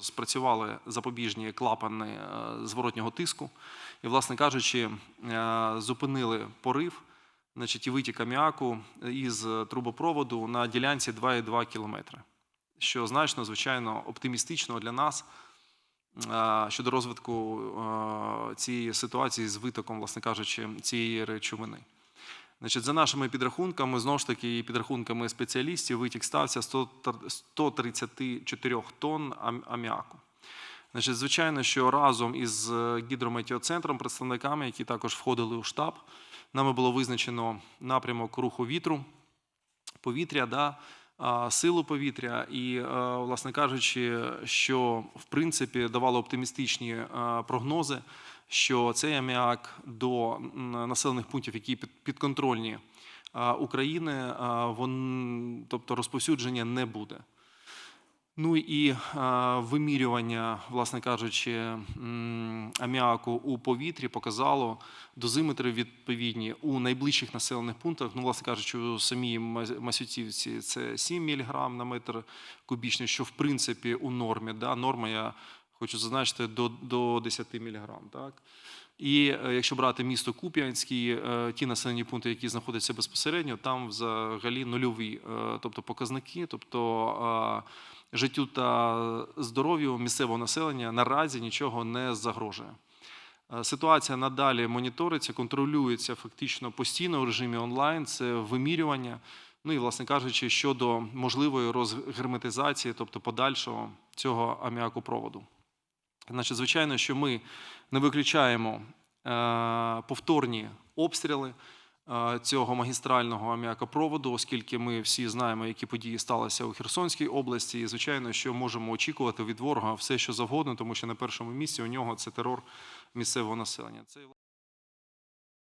Спрацювали запобіжні клапани е, зворотнього тиску, і, власне кажучи, е, зупинили порив, значить, і витік аміаку із трубопроводу на ділянці 2,2 кілометри, що значно, звичайно, оптимістично для нас е, щодо розвитку е, цієї ситуації з витоком, власне кажучи, цієї речовини. Значить, за нашими підрахунками, знову ж таки, і підрахунками спеціалістів, витік стався 134 тонн аміаку. Значить, звичайно, що разом із е, гідрометеоцентром, представниками, які також входили у штаб, нами було визначено напрямок руху вітру, повітря, да, силу повітря, і, е, власне кажучи, що в принципі давало оптимістичні е, прогнози, що цей аміак до населених пунктів, які підконтрольні України, вон, тобто розповсюдження не буде. Ну і вимірювання, власне кажучи, аміаку у повітрі показало дозиметри відповідні у найближчих населених пунктах. Ну, власне кажучи, у самій Мас- Масютівці це 7 мг на метр кубічний, що в принципі у нормі. Да? Норма, я хочу зазначити, до, до 10 мг. Так? І е, якщо брати місто Куп'янський, е, ті населені пункти, які знаходяться безпосередньо, там взагалі нульові, е, тобто показники, тобто життю та здоров'ю місцевого населення наразі нічого не загрожує. Ситуація надалі моніториться, контролюється фактично постійно в режимі онлайн. Це вимірювання. Ну і, власне кажучи, щодо можливої розгерметизації, тобто подальшого цього аміакопроводу. Значить, звичайно, що ми не виключаємо е, повторні обстріли е, цього магістрального аміакопроводу, оскільки ми всі знаємо, які події сталися у Херсонській області. І звичайно, що можемо очікувати від ворога все, що завгодно, тому що на першому місці у нього це терор місцевого населення.